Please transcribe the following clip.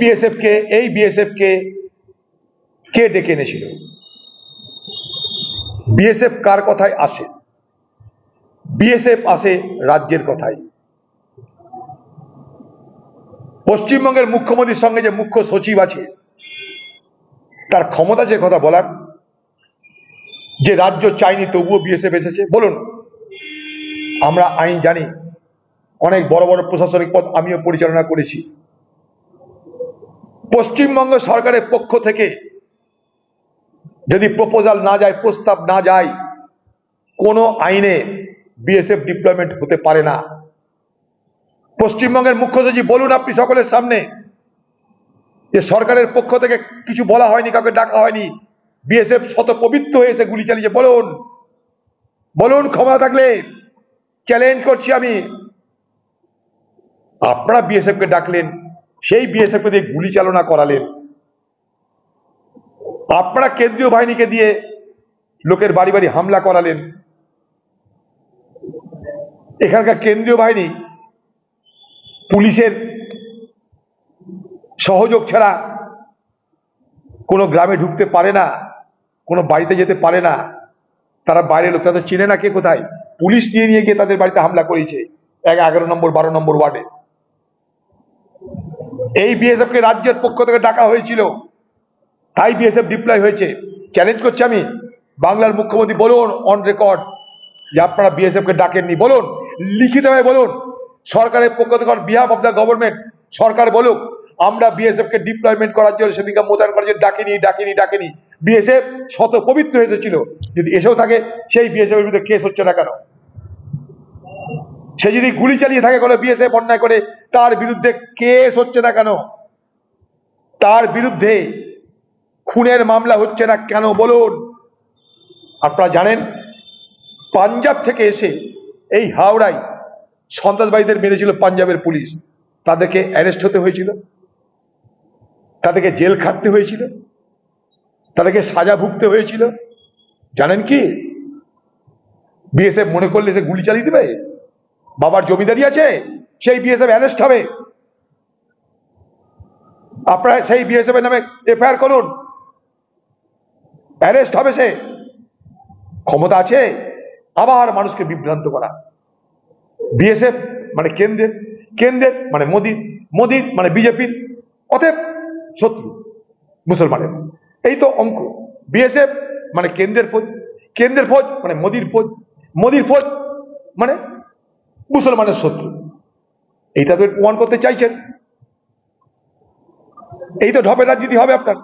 BSF কে এই BSF কে ডেকে এনেছিল? বিএসএফ কার কথায় আসে? বিএসএফ আসে রাজ্যের কথায়। পশ্চিমবঙ্গের মুখ্যমন্ত্রীর সঙ্গে যে মুখ্য সচিব আছে, তার ক্ষমতা আছে কথা বলার, যে রাজ্য চাইনি তবুও বিএসএফ এসেছে, বলুন। আমরা আইন জানি, অনেক বড় বড় প্রশাসনিক পদ আমিও পরিচালনা করেছি। পশ্চিমবঙ্গ সরকারের পক্ষ থেকে যদি প্রপোজাল না যায়, প্রস্তাব না যায়, কোনো আইনে বিএসএফ ডিপ্লয়মেন্ট হতে পারে না। পশ্চিমবঙ্গের মুখ্য সচিব, বলুন আপনি সকলের সামনে, যে সরকারের পক্ষ থেকে কিছু বলা হয়নি, কাউকে ডাকা হয়নি, বিএসএফ শত পবিত্র হয়েছে গুলি চালিয়েছে, বলুন বলুন ক্ষমতা থাকলে চ্যালেঞ্জ করছি আমি। আপনারা বিএসএফ কে ডাকলেন সেই বিএসএফ দিয়ে গুলি চালনা করালেন। আপনারা কেন্দ্রীয় বাহিনীকে দিয়ে লোকের বাড়ি বাড়ি হামলা করালেন। এখানকার কেন্দ্রীয় বাহিনী পুলিশের সহযোগ ছাড়া কোনো গ্রামে ঢুকতে পারে না, কোনো বাড়িতে যেতে পারে না। তারা বাইরে লোক, তাদের চিনে না কে কোথায়? পুলিশ নিয়ে নিয়ে গিয়ে তাদের বাড়িতে হামলা করেছে। এক এগারো নম্বর, বারো নম্বর ওয়ার্ডে। এই বিএসএফ কে রাজ্যের পক্ষ থেকে ডাকা হয়েছিল। তাই বিএসএফ ডিপ্লয় হয়েছে। চ্যালেঞ্জ করছি আমি। বাংলার মুখ্যমন্ত্রী বলুন অন রেকর্ড যে আপনারা বিএসএফ কে ডাকেননি, বলুন, লিখিতভাবে বলুন, সরকারের পক্ষ থেকে on behalf of the government সরকার বলুক, আমরা বিএসএফ কে ডিপ্লয়মেন্ট করার জন্য সেদিনকে মোতায়েন করার জন্য ডাকিনি ডাকিনি। ডাকিনি বিএসএফ শত পবিত্র এসেছিল। যদি এসেও থাকে, সেই বিএসএফ এর বিরুদ্ধে কেস হচ্ছে না কেন? সে যদি গুলি চালিয়ে থাকে কোনো বিএসএফ অন্যায় করে তার বিরুদ্ধে কেস হচ্ছে না কেন? তার বিরুদ্ধে খুনের মামলা হচ্ছে না কেন বলুন? আপনারা জানেন, পাঞ্জাব থেকে এসে এই হাওড়ায় সন্ত্রাসবাদীদের মেরেছিল পাঞ্জাবের পুলিশ। তাদেরকে অ্যারেস্ট হতে হয়েছিল। তাদেরকে জেল খাটতে হয়েছিল। তাদেরকে সাজা ভুগতে হয়েছিল। জানেন কি? বিএসএফ মনে করলে সে গুলি চালিয়ে দেবে? বাবার জমিদারি আছে? সেই বিএসএফ অ্যারেস্ট হবে। আপনারা সেই বিএসএফ এর নামে এফআইআর করুন। অ্যারেস্ট হবে সে। ক্ষমতা আছে, আবার মানুষকে বিভ্রান্ত করা। বিএসএফ মানে কেন্দ্রের কেন্দ্রের মানে মোদির মোদির মানে বিজেপির, অতএব শত্রু, মুসলমানের। এই তো অঙ্ক। বিএসএফ মানে কেন্দ্রের ফৌজ কেন্দ্রের ফৌজ মানে মোদির ফৌজ মোদির ফৌজ মানে মুসলমানের শত্রু। এইটা তো প্রমাণ করতে চাইছেন। এই তো ঢপের রাজনীতি হবে আপনার।